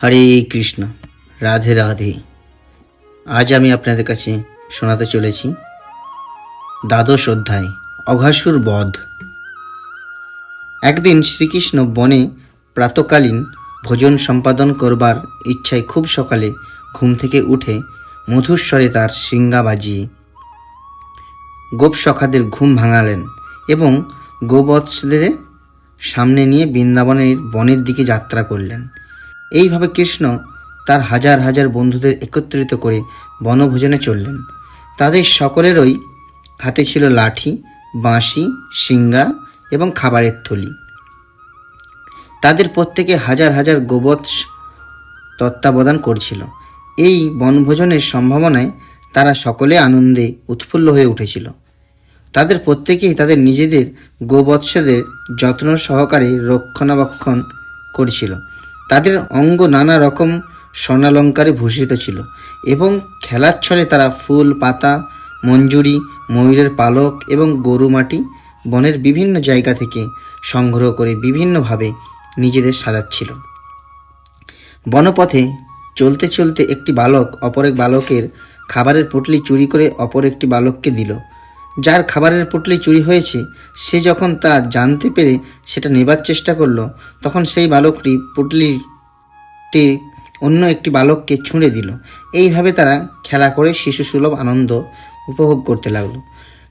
হরে কৃষ্ণ, রাধে রাধে। আজ আমি আপনাদের কাছে শোনাতে চলেছি দ্বাদশ অধ্যায়, অঘাসুর বধ। একদিন শ্রীকৃষ্ণ বনে প্রাতকালীন ভোজন সম্পাদন করবার ইচ্ছায় খুব সকালে ঘুম থেকে উঠে মধুর স্বরে তার সিঙ্গা বাজিয়ে গোপ সখাদের ঘুম ভাঙালেন এবং গোবৎসদের সামনে নিয়ে বৃন্দাবনের বনের দিকে যাত্রা করলেন। এইভাবে কৃষ্ণ তার হাজার হাজার বন্ধুদের একত্রিত করে বনভোজনে চললেন। তাদের সকলেরই হাতে ছিল লাঠি, বাঁশি সিঙ্গা এবং খাবারের থলি। তাদের প্রত্যেকে হাজার হাজার গোবৎস তত্ত্বাবধান করছিল। এই বনভোজনের সম্ভাবনায় তারা সকলে আনন্দে উৎফুল্ল হয়ে উঠেছিল। তাদের প্রত্যেকেই তাদের নিজেদের গোবৎসদের যত্ন সহকারে রক্ষণাবেক্ষণ করছিল। তাদের অঙ্গ নানা রকম স্বর্ণালঙ্কারে ভূষিত ছিল এবং খেলার ছলে তারা ফুল, পাতা, মঞ্জুরি, ময়ূরের পালক এবং গরু মাটি, বনের বিভিন্ন জায়গা থেকে সংগ্রহ করে বিভিন্নভাবে নিজেদের সাজাচ্ছিল। বনপথে চলতে চলতে একটি বালক অপর এক বালকের খাবারের পুটলি চুরি করে অপর একটি বালককে দিল। যার খাবারের পুটলি চুরি হয়েছে, সে যখন তা জানতে পেরে সেটা নেবার চেষ্টা করল, তখন সেই বালকটি পুটলিটি অন্য একটি বালককে ছুঁড়ে দিল। এইভাবে তারা খেলা করে শিশু সুলভ আনন্দ উপভোগ করতে লাগল।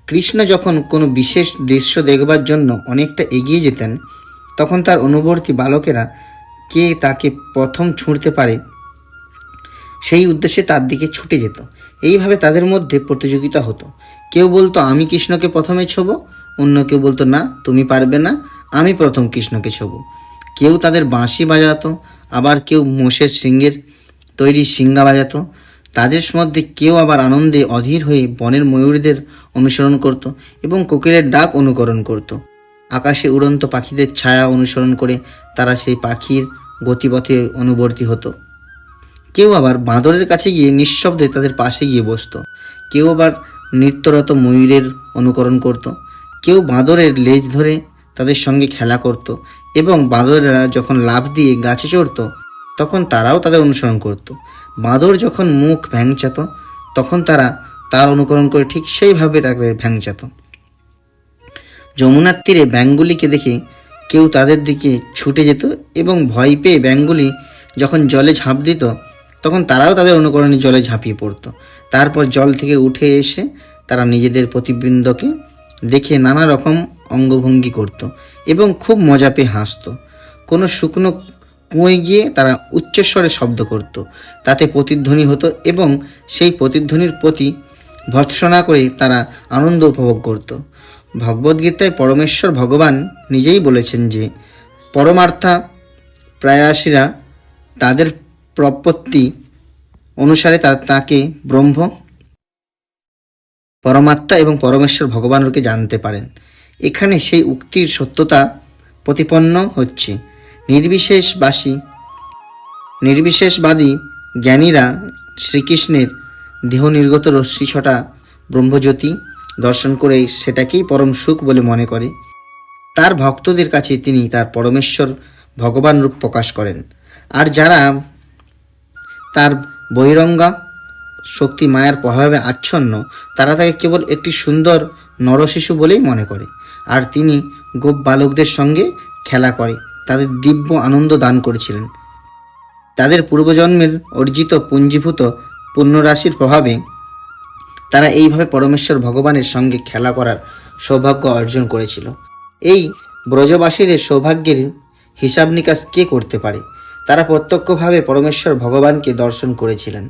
কৃষ্ণ যখন কোনো বিশেষ দৃশ্য দেখবার জন্য অনেকটা এগিয়ে যেতেন, তখন তার অনুবর্তী বালকেরা কে তাকে প্রথম ছুঁড়তে পারে সেই উদ্দেশ্যে তার দিকে ছুটে যেত। এইভাবে তাদের মধ্যে প্রতিযোগিতা হতো। কেউ বলতো, আমি কৃষ্ণকে প্রথমে ছোব। অন্য কেউ বলতো, না, তুমি পারবে না, আমি প্রথম কৃষ্ণকে ছোব। কেউ তাদের বাঁশি বাজাতো, আবার কেউ মোষের সিংহের তৈরি সিঙ্গা বাজাতো। তাদের মধ্যে কেউ আবার আনন্দে অধীর হয়ে বনের ময়ূরীদের অনুসরণ করত এবং কোকিলের ডাক অনুকরণ করত। আকাশে উড়ন্ত পাখিদের ছায়া অনুসরণ করে তারা সেই পাখির গতিপথে অনুবর্তী হতো। কেউ আবার বাঁদরের কাছে গিয়ে নিঃশব্দে তাদের পাশে গিয়ে বসত। কেউ আবার নৃত্যরত ময়ূরের অনুকরণ করত। কেউ বাঁদরের লেজ ধরে তাদের সঙ্গে খেলা করত এবং বাঁদরেরা যখন লাফ দিয়ে গাছে চড়তো, তখন তারাও তাদের অনুসরণ করত। বাঁদর যখন মুখ ভ্যাংচাত, তখন তারা তার অনুকরণ করে ঠিক সেইভাবে তাদের ভ্যাংচাত। যমুনার তীরে ব্যাঙগুলিকে দেখে কেউ তাদের দিকে ছুটে যেত এবং ভয় পেয়ে ব্যাঙগুলি যখন জলে ঝাঁপ দিত, তখন তারাও তাদের অনুকরণে জলে ঝাঁপিয়ে পড়তো। তারপর জল থেকে উঠে এসে তারা নিজেদের প্রতিবৃন্দকে দেখে নানা রকম অঙ্গভঙ্গি করত এবং খুব মজা পেয়ে হাসতো। কোনো শুকনো কুঁয়ে গিয়ে তারা উচ্চস্বরে শব্দ করত। তাতে প্রতিধ্বনি হতো এবং সেই প্রতিধ্বনির প্রতি ভৎসনা করে তারা আনন্দ উপভোগ করত। ভগবদ্গীতায় পরমেশ্বর ভগবান নিজেই বলেছেন যে, পরমার্থা প্রায়াসীরা তাদের প্রপত্তি অনুসারে তা, তাকে ব্রহ্ম, পরমাত্মা এবং পরমেশ্বর ভগবানকে জানতে পারেন। এখানে সেই উক্তির সত্যতা প্রতিপন্ন হচ্ছে। নির্বিশেষবাসী, নির্বিশেষবাদী জ্ঞানীরা শ্রীকৃষ্ণের দেহ নির্গত রশ্মি ছটা ব্রহ্মজ্যোতি দর্শন করে সেটাকেই পরম সুখ বলে মনে করে। তার ভক্তদের কাছে তিনি তার পরমেশ্বর ভগবান রূপ প্রকাশ করেন। আর যারা তার বহিরঙ্গা শক্তি মায়ার প্রভাবে আচ্ছন্ন, তারা তাকে কেবল একটি সুন্দর নরশিশু বলেই মনে করে। আর তিনি গোপ বালকদের সঙ্গে খেলা করে, তাদের দিব্য আনন্দ দান করেছিলেন। তাদের পূর্বজন্মের অর্জিত পুঞ্জীভূত পুণ্যরাশির প্রভাবে তারা এইভাবে পরমেশ্বর ভগবানের সঙ্গে খেলা করার সৌভাগ্য অর্জন করেছিল। এই ব্রজবাসীদের সৌভাগ্যের হিসাব নিকাশ কে করতে পারে? তারা প্রত্যক্ষভাবে পরমেশ্বর ভগবানকে দর্শন করেছিলেন,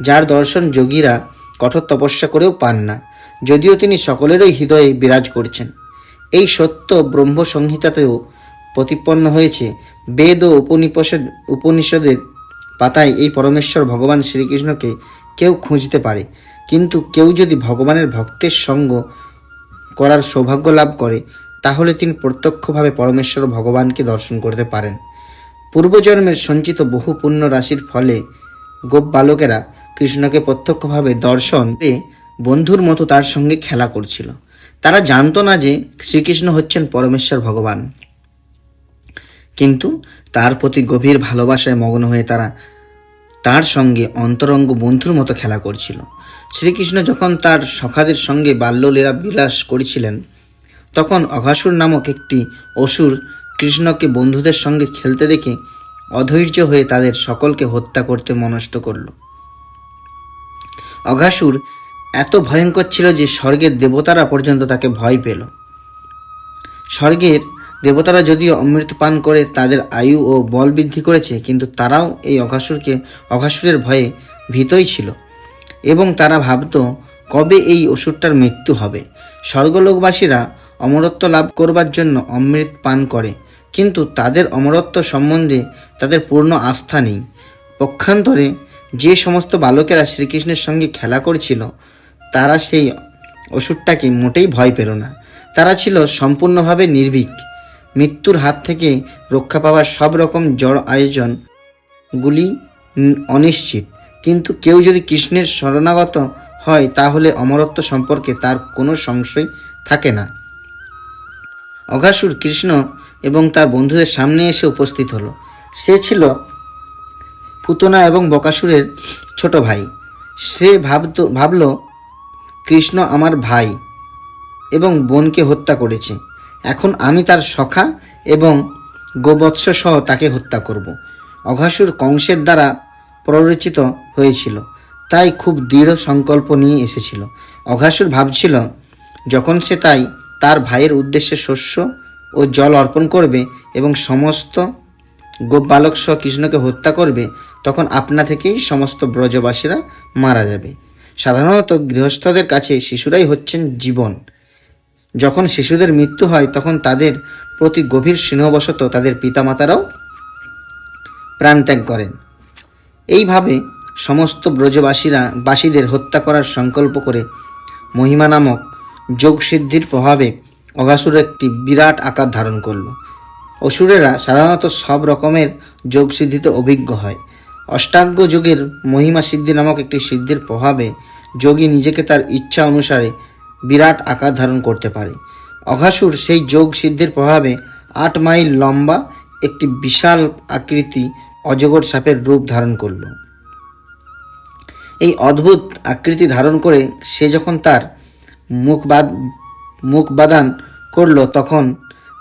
যার দর্শন যোগীরা কঠোর তপস্যা করেও পান না, যদিও তিনি সকলেরই হৃদয়ে বিরাজ করছেন। এই সত্য ব্রহ্ম সংহিতাতেও প্রতিপন্ন হয়েছে, বেদ ও উপনিষদ উপনিষদের পাতায় এই পরমেশ্বর ভগবান শ্রীকৃষ্ণকে কেউ খুঁজতে পারে, কিন্তু কেউ যদি ভগবানের ভক্তের সঙ্গ করার সৌভাগ্য লাভ করে, তাহলে তিনি প্রত্যক্ষভাবে পরমেশ্বর ভগবানকে দর্শন করতে পারেন। পূর্বজন্মের সঞ্চিত বহু পুণ্য রাশির ফলে গোপ বালকেরা কৃষ্ণকে প্রত্যক্ষভাবে দর্শন বন্ধুর মতো তার সঙ্গে খেলা করছিল। তারা জানতো না যে শ্রীকৃষ্ণ হচ্ছেন পরমেশ্বর ভগবান। কিন্তু তার প্রতি গভীর ভালোবাসায় মগ্ন হয়ে তারা তার সঙ্গে অন্তরঙ্গ বন্ধুর মতো খেলা করছিল। শ্রীকৃষ্ণ যখন তার সখাদের সঙ্গে বাল্যলীলা বিলাস করেছিলেন, তখন অঘাসুর নামক একটি অসুর কৃষ্ণকে বন্ধুদের সঙ্গে খেলতে দেখে অধৈর্য হয়ে তাদের সকলকে হত্যা করতে মনস্থ করল। অঘাসুর এত ভয়ঙ্কর ছিল যে স্বর্গের দেবতারা পর্যন্ত তাকে ভয় পেল। স্বর্গের দেবতারা যদিও অমৃত পান করে তাদের আয়ু ও বল বৃদ্ধি করেছে, কিন্তু তারাও এই অঘাসুরকে, অঘাসুরের ভয়ে ভীতই ছিল এবং তারা ভাবতো, কবে এই অসুরটার মৃত্যু হবে? স্বর্গলোকবাসীরা অমরত্ব লাভ করবার জন্য অমৃত পান করে। কিন্তু তাদের অমরত্ব সম্বন্ধে তাদের পূর্ণ আস্থা নেই। পক্ষান্তরে যে সমস্ত বালকেরা শ্রীকৃষ্ণের সঙ্গে খেলা করছিল, তারা সেই অসুরটাকে মোটেই ভয় পেল না। তারা ছিল সম্পূর্ণভাবে নির্ভীক। মৃত্যুর হাত থেকে রক্ষা পাওয়ার সব রকম জড় আয়োজনগুলি অনিশ্চিত। কিন্তু কেউ যদি কৃষ্ণের শরণাগত হয়, তাহলে অমরত্ব সম্পর্কে তার কোনো সংশয় থাকে না। অঘাসুর কৃষ্ণ এবং তার বন্ধুদের সামনে এসে উপস্থিত হলো। সে ছিল পুতনা এবং বকাসুরের ছোট ভাই। সে ভাবতো, ভাবল, কৃষ্ণ আমার ভাই এবং বোনকে হত্যা করেছে। এখন আমি তার সখা এবং গোবৎস সহ তাকে হত্যা করব। অঘাসুর কংসের দ্বারা প্ররোচিত হয়েছিল, তাই খুব দৃঢ় সংকল্প নিয়ে এসেছিল। অঘাসুর ভাবছিল, যখন সে তাই, তার ভাইয়ের উদ্দেশ্যে শস্য ও জল অর্পণ করবে এবং সমস্ত গোপ বালক সহ কৃষ্ণকে হত্যা করবে, তখন আপনা থেকেই সমস্ত ব্রজবাসীরা মারা যাবে। সাধারণত গৃহস্থদের কাছে শিশুরাই হচ্ছেন জীবন। যখন শিশুদের মৃত্যু হয়, তখন তাদের প্রতি গভীর স্নেহবশত তাদের পিতামাতারাও প্রাণত্যাগ করেন। এইভাবে সমস্ত ব্রজবাসীরা বাসীদের হত্যা করার সংকল্প করে মহিমা নামক যোগসিদ্ধির প্রভাবে অগাসুর একটি বিরাট আকার ধারণ করল। অসুরেরা সাধারণত সব রকমের যোগসিদ্ধিতে অভিজ্ঞ হয়। অষ্টাঙ্গ যোগের মহিমা সিদ্ধি নামক একটি সিদ্ধির প্রভাবে যোগী নিজেকে তার ইচ্ছা অনুসারে বিরাট আকার ধারণ করতে পারে। অঘাসুর সেই যোগ সিদ্ধির প্রভাবে আট মাইল লম্বা একটি বিশাল আকৃতি অজগর সাপের রূপ ধারণ করল। এই অদ্ভুত আকৃতি ধারণ করে সে যখন তার মুখ বাদ মুখ বাদান করল তখন।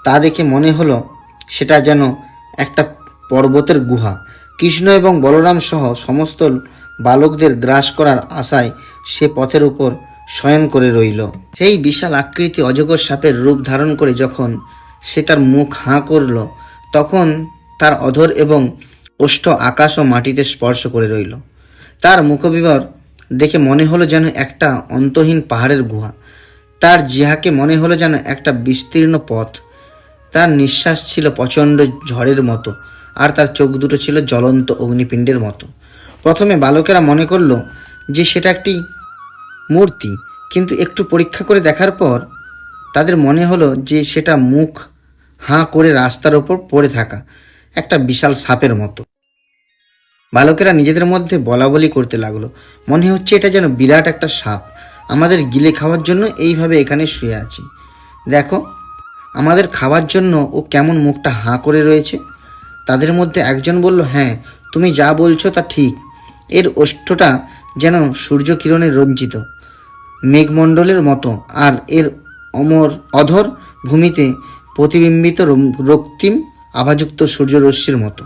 তা দেখে মনে হলো সেটা যেন একটা পর্বতের গুহা। কৃষ্ণ এবং বলরাম সহ সমস্ত বালকদের গ্রাস করার আশায় সে পথের উপর শয়ন করে রইল। সেই বিশাল আকৃতি অজগর সাপের রূপ ধারণ করে যখন সে তার মুখ হাঁ করল, তখন তার অধর এবং ওষ্ঠ আকাশ ও মাটিতে স্পর্শ করে রইল। তার মুখবিবর দেখে মনে হলো যেন একটা অন্তহীন পাহাড়ের গুহা। তার জিহাকে মনে হলো যেন একটা বিস্তীর্ণ পথ। তার নিঃশ্বাস ছিল প্রচণ্ড ঝড়ের মতো, আর তার চোখ দুটো ছিল জ্বলন্ত অগ্নিপিণ্ডের মতো। প্রথমে বালকেরা মনে করল যে সেটা একটি মূর্তি, কিন্তু একটু পরীক্ষা করে দেখার পর তাদের মনে হলো যে সেটা মুখ হাঁ করে রাস্তার ওপর পড়ে থাকা, একটা বিশাল সাপের মতো। বালকেরা নিজেদের মধ্যে বলা বলি করতে লাগল। মনে হচ্ছে এটা যেন বিরাট একটা সাপ। আমাদের গিলে খাওয়ার জন্য এইভাবে এখানে শুয়ে আছি। দেখো, আমাদের খাওয়ার জন্য ও কেমন মুখটা হাঁ করে রয়েছে। তাদের মধ্যে একজন বলল হ্যাঁ তুমি যা বলছো তা ঠিক। এর ওষ্ঠটা যেন সূর্য কিরণে রঞ্জিত, মেঘমণ্ডলের মতো। আর এর অমর অধর ভূমিতে প্রতিবিম্বিত রক্তিম আভাযুক্ত সূর্যরশ্মির মতো।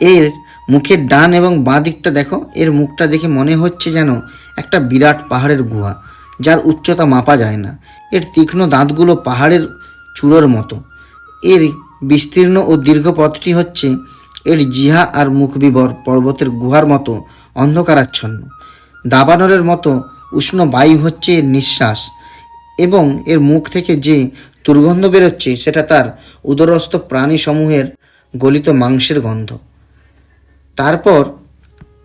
এর মুখের ডান এবং বাঁ দিকটা দেখো, এর মুখটা দেখে মনে হচ্ছে যেন একটা বিরাট পাহাড়ের গুহা, যার উচ্চতা মাপা যায় না। এর তীক্ষ্ণ দাঁতগুলো পাহাড়ের চূড়োর মতো। এর বিস্তীর্ণ ও দীর্ঘ পথটি হচ্ছে এর জিহা আর মুখবিবর পর্বতের গুহার মতো অন্ধকারাচ্ছন্ন। দাবানলের মতো উষ্ণ বায়ু হচ্ছে এর নিঃশ্বাস এবং এর মুখ থেকে যে দুর্গন্ধ বেরোচ্ছে, সেটা তার উদরস্থ প্রাণীসমূহের গলিত মাংসের গন্ধ। তারপর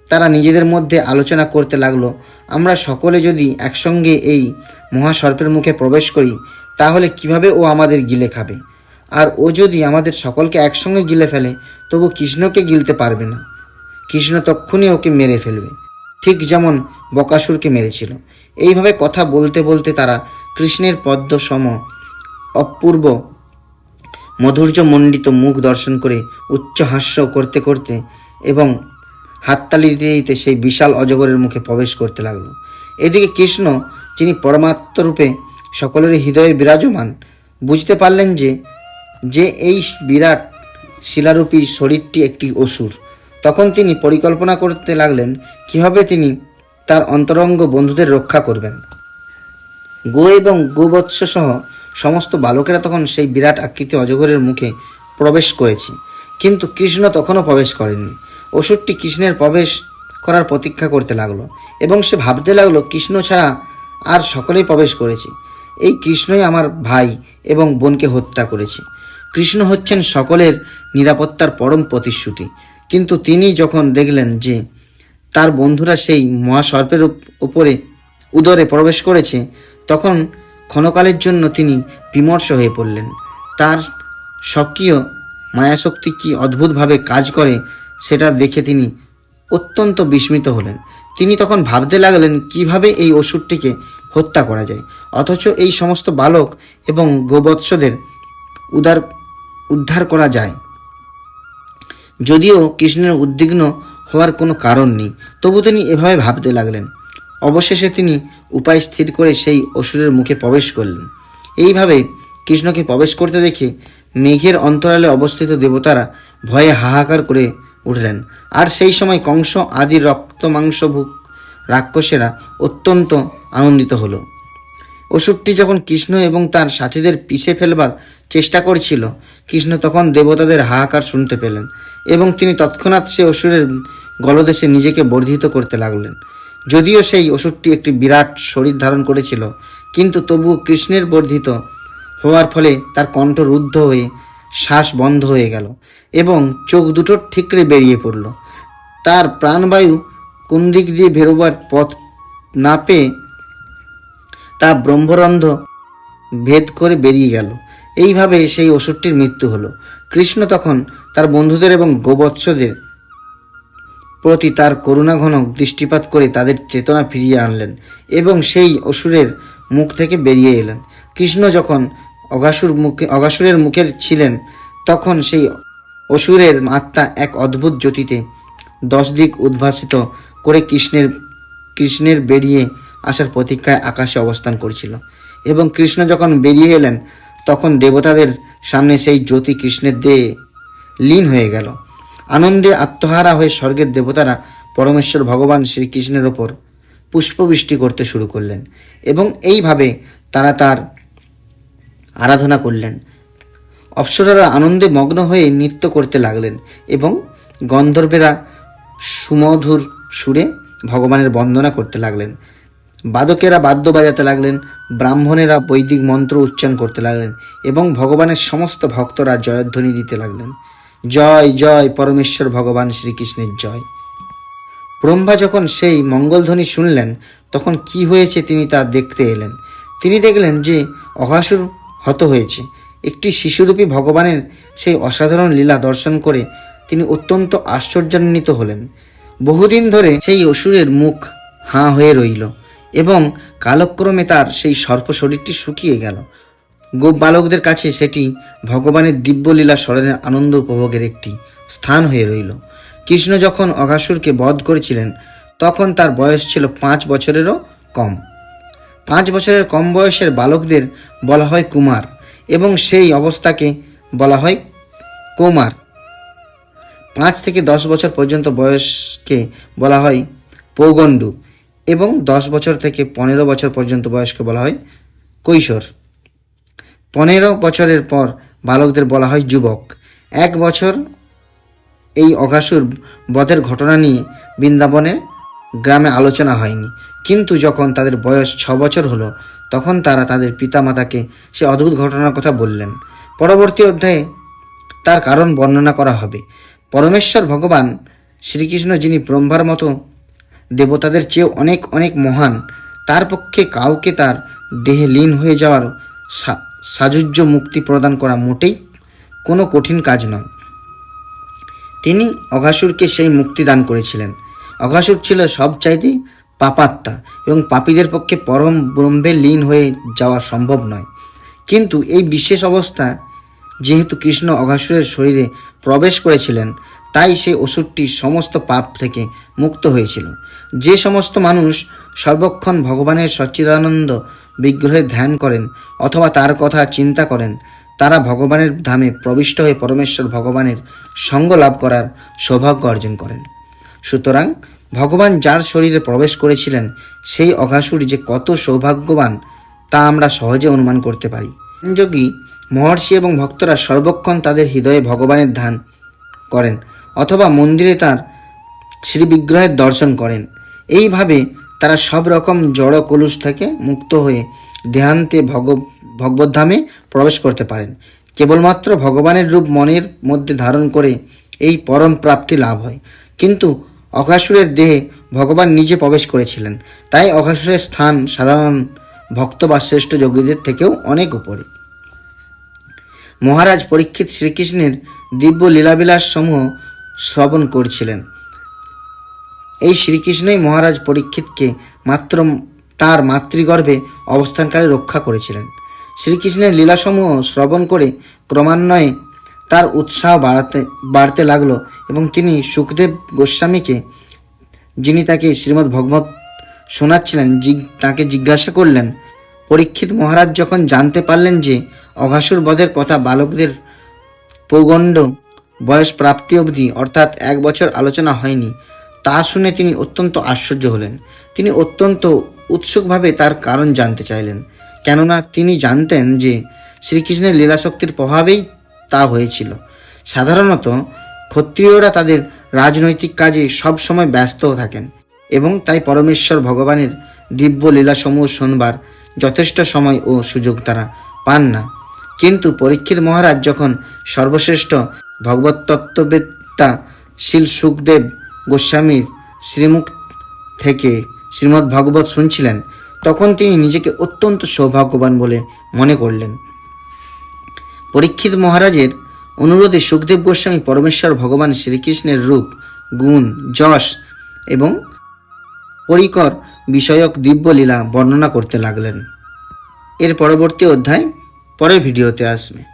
তারা নিজেদের মধ্যে আলোচনা করতে লাগল, আমরা সকলে যদি একসঙ্গে এই মহাসর্পের মুখে প্রবেশ করি, তাহলে কীভাবে ও আমাদের গিলে খাবে? আর ও যদি আমাদের সকলকে একসঙ্গে গিলে ফেলে, তবু কৃষ্ণকে গিলতে পারবে না। কৃষ্ণ তক্ষুনি ওকে মেরে ফেলবে। ঠিক যেমন বকাসুরকে মেরেছিল। এইভাবে কথা বলতে বলতে তারা কৃষ্ণের পদ্ম সম অপূর্ব মধুর্যমণ্ডিত মুখ দর্শন করে উচ্চ হাস্য করতে করতে এবং হাততালি দিতে দিতে সেই বিশাল অজগরের মুখে প্রবেশ করতে লাগল। এদিকে কৃষ্ণ, যিনি পরমাত্মরূপে সকলের হৃদয়ে বিরাজমান, বুঝতে পারলেন যে যে এই বিরাট শিলারূপী শরীরটি একটি অসুর। তখন তিনি পরিকল্পনা করতে লাগলেন, কীভাবে তিনি তার অন্তরঙ্গ বন্ধুদের রক্ষা করবেন। গো এবং গোবৎস সহ সমস্ত বালকেরা তখন সেই বিরাট আকৃতি অজগরের মুখে প্রবেশ করেছে। কিন্তু কৃষ্ণ তখনও প্রবেশ করেননি। অসুরটি কৃষ্ণের প্রবেশ করার প্রতীক্ষা করতে লাগল এবং সে ভাবতে লাগল, কৃষ্ণ ছাড়া আর সকলেই প্রবেশ করেছে। এই কৃষ্ণই আমার ভাই এবং বোনকে হত্যা করেছে। কৃষ্ণ হচ্ছেন সকলের নিরাপত্তার পরম প্রতিশ্রুতি। কিন্তু তিনি যখন দেখলেন যে তার বন্ধুরা সেই মহাসর্পের উপরে উদরে প্রবেশ করেছে, তখন ক্ষণকালের জন্য তিনি বিমর্ষ হয়ে পড়লেন। তার স্বকীয় মায়াশক্তি কি অদ্ভুতভাবে কাজ করে সেটা দেখে তিনি অত্যন্ত বিস্মিত হলেন। তিনি তখন ভাবতে লাগলেন, কীভাবে এই অসুরটিকে হত্যা করা যায়? অথচ এই সমস্ত বালক এবং গোবৎসদের উদার, উদ্ধার করা যায়। যদিও কৃষ্ণের উদ্বিগ্ন হওয়ার কোনো কারণ নেই, তবু তিনি এভাবে ভাবতে লাগলেন। অবশেষে তিনি উপায় স্থির করে সেই অসুরের মুখে প্রবেশ করলেন। এইভাবে কৃষ্ণকে প্রবেশ করতে দেখে মেঘের অন্তরালে অবস্থিত দেবতারা ভয়ে হাহাকার করে উঠলেন। আর সেই সময় কংস আদি রক্ত মাংসভুক রাক্ষসেরা অত্যন্ত আনন্দিত হলো। অসুরটি যখন কৃষ্ণ এবং তার সাথীদের পিছে ফেলবার চেষ্টা করছিল, কৃষ্ণ তখন দেবতাদের হাহাকার শুনতে পেলেন এবং তিনি তৎক্ষণাৎ সে অসুরের গলদেশে নিজেকে বর্ধিত করতে লাগলেন। যদিও সেই অসুরটি একটি বিরাট শরীর ধারণ করেছিল, কিন্তু তবুও কৃষ্ণের বর্ধিত হওয়ার ফলে তার কণ্ঠ রুদ্ধ হয়ে শ্বাস বন্ধ হয়ে গেল। এবং চোখ দুটো ঠিকরে বেরিয়ে পড়ল। তার প্রাণবায়ু কোন দিক দিয়ে বেরোবার পথ না পেয়ে তা ব্রহ্মরন্ধ ভেদ করে বেরিয়ে গেল। এইভাবে সেই অসুরটির মৃত্যু হলো। কৃষ্ণ তখন তার বন্ধুদের এবং গোবৎসদের প্রতি তার করুণাঘন দৃষ্টিপাত করে তাদের চেতনা ফিরিয়ে আনলেন এবং সেই অসুরের মুখ থেকে বেরিয়ে এলেন। কৃষ্ণ যখন অগাসুর মুখে অগাসুরের মুখের ছিলেন, তখন সেই অসুরের আত্মা এক অদ্ভুত জ্যোতিতে দশ দিক উদ্ভাসিত করে কৃষ্ণের কৃষ্ণের বেরিয়ে আসার প্রতীক্ষায় আকাশে অবস্থান করছিল এবং কৃষ্ণ যখন বেরিয়ে এলেন, তখন দেবতাদের সামনে সেই জ্যোতি কৃষ্ণের দেহে লীন হয়ে গেল। আনন্দে আত্মহারা হয়ে স্বর্গের দেবতারা পরমেশ্বর ভগবান শ্রীকৃষ্ণের ওপর পুষ্পবৃষ্টি করতে শুরু করলেন এবং এইভাবে তারা তার আরাধনা করলেন। অপ্সরারা আনন্দে মগ্ন হয়ে নৃত্য করতে লাগলেন এবং গন্ধর্বেরা সুমধুর সুরে ভগবানের বন্দনা করতে লাগলেন। বাদকেরা বাদ্য বাজাতে লাগলেন, ব্রাহ্মণেরা বৈদিক মন্ত্র উচ্চারণ করতে লাগলেন এবং ভগবানের সমস্ত ভক্তরা জয়ধ্বনি দিতে লাগলেন। জয় জয়, পরমেশ্বর ভগবান শ্রীকৃষ্ণের জয়। ব্রহ্মা যখন সেই মঙ্গলধ্বনি শুনলেন, তখন কি হয়েছে তিনি তা দেখতে এলেন। তিনি দেখলেন যে অঘাসুর হত হয়েছে। একটি শিশুরূপী ভগবানের সেই অসাধারণ লীলা দর্শন করে তিনি অত্যন্ত আশ্চর্যান্বিত হলেন। বহুদিন ধরে সেই অসুরের মুখ হাঁ হয়ে রইল এবং কালক্রমে তার সেই সর্প শরীরটি শুকিয়ে গেল। গোপ বালকদের কাছে সেটি ভগবানের দিব্যলীলা স্মরণের আনন্দ উপভোগের একটি স্থান হয়ে রইল। কৃষ্ণ যখন অঘাসুরকে বধ করেছিলেন, তখন তার বয়স ছিল পাঁচ বছরেরও কম। পাঁচ বছরের কম বয়সের বালকদের বলা হয় কুমার। এবং সেই অবস্থাকে বলা হয় কোমার। পাঁচ থেকে দশ বছর পর্যন্ত বয়সকে বলা হয় পৌগণ্ডু এবং দশ বছর থেকে পনেরো বছর পর্যন্ত বয়সকে বলা হয় কৈশোর। পনেরো বছরের পর বালকদের বলা হয় যুবক। এক বছর এই অঘাসুর বধের ঘটনা নিয়ে বৃন্দাবনের গ্রামে আলোচনা হয়নি। কিন্তু যখন তাদের বয়স ছ বছর হলো তখন তারা তাদের পিতামাতাকে সে অদ্ভুত ঘটনার কথা বললেন। পরবর্তী অধ্যায়ে তার কারণ বর্ণনা করা হবে। পরমেশ্বর ভগবান শ্রীকৃষ্ণ যিনি ব্রহ্মার মতো দেবতাদের চেয়েও অনেক অনেক মহান, তার পক্ষে কাউকে তার দেহে লীন হয়ে যাওয়ার সা- সাযুজ্য মুক্তি প্রদান করা মোটেই কোনো কঠিন কাজ নয়। তিনি অঘাসুরকে সেই মুক্তি দান করেছিলেন। অঘাসুর ছিল সবচাইতে পাপাত্মা এবং পাপীদের পক্ষে পরম ব্রহ্মে লীন হয়ে যাওয়া সম্ভব নয়। কিন্তু এই বিশেষ অবস্থা যেহেতু কৃষ্ণ অঘাসুরের শরীরে প্রবেশ করেছিলেন, তাই সে অসুরটি সমস্ত পাপ থেকে মুক্ত হয়েছিল। যে সমস্ত মানুষ সর্বক্ষণ ভগবানের সচ্চিদানন্দ বিগ্রহে ধ্যান করেন অথবা তার কথা চিন্তা করেন, তারা ভগবানের ধামে প্রবিষ্ট হয়ে পরমেশ্বর ভগবানের সঙ্গ লাভ করার সৌভাগ্য অর্জন করেন। সুতরাং ভগবান যার শরীরে প্রবেশ করেছিলেন, সেই অঘাসুর যে কত সৌভাগ্যবান, তা আমরা সহজে অনুমান করতে পারি। যোগী, মহর্ষি এবং ভক্তরা সর্বক্ষণ তাদের হৃদয়ে ভগবানের ধ্যান করেন, অথবা মন্দিরে তার শ্রীবিগ্রহের দর্শন করেন। এইভাবে তারা সব রকম জড় কলুষ থেকে মুক্ত হয়ে দেহান্তে ভগ, ভগবদ্ধামে প্রবেশ করতে পারেন। কেবলমাত্র ভগবানের রূপ মনের মধ্যে ধারণ করে এই পরম প্রাপ্তি লাভ হয়। কিন্তু অঘাসুরের দেহে ভগবান নিজে প্রবেশ করেছিলেন। তাই অঘাসুরের স্থান সাধারণ ভক্ত বা শ্রেষ্ঠ যোগীদের থেকেও অনেক উপরে। মহারাজ পরীক্ষিত শ্রীকৃষ্ণের দিব্য লীলাবিলাস সমূহ শ্রবণ করছিলেন। এই শ্রীকৃষ্ণই মহারাজ পরীক্ষিতকে মাত্র তার মাতৃগর্ভে অবস্থানকালে রক্ষা করেছিলেন। শ্রীকৃষ্ণের লীলাসমূহ শ্রবণ করে ক্রমান্বয়ে তার উৎসাহ বাড়াতে, বাড়তে লাগল এবং তিনি সুখদেব গোস্বামীকে, যিনি তাকে শ্রীমদ্ ভগবত শোনাচ্ছিলেন তাকে জিজ্ঞাসা করলেন, পরীক্ষিত মহারাজ যখন জানতে পারলেন যে অঘাসুর বধের কথা বালকদের পৌগণ্ড বয়স প্রাপ্তি অবধি অর্থাৎ এক বছর আলোচনা হয়নি, তা শুনে তিনি অত্যন্ত আশ্চর্য হলেন। তিনি অত্যন্ত উৎসুকভাবে তার কারণ জানতে চাইলেন, কেননা তিনি জানতেন যে শ্রীকৃষ্ণের লীলাশক্তির প্রভাবেই তা হয়েছিল। সাধারণত ক্ষত্রিয়রা তাদের রাজনৈতিক কাজে সব সময় ব্যস্ত থাকেন এবং তাই পরমেশ্বর ভগবানের দিব্য লীলাসমূহ শোনবার যথেষ্ট সময় ও সুযোগ তারা পান না। কিন্তু পরীক্ষিত মহারাজ যখন সর্বশ্রেষ্ঠ ভগবত তত্ত্ববেত্তা শিল সুখদেব গোস্বামীর শ্রীমুখ থেকে শ্রীমদ্ ভগবত শুনছিলেন, তখন তিনি নিজেকে অত্যন্ত সৌভাগ্যবান বলে মনে করলেন। পরীক্ষিত মহারাজের অনুরোধে সুখদেব গোস্বামী পরমেশ্বর ভগবান শ্রীকৃষ্ণের রূপ, গুণ, যশ এবং পরিকর বিষয়ক দিব্যলীলা বর্ণনা করতে লাগলেন। এর পরবর্তী অধ্যায় পরের ভিডিওতে আসবে।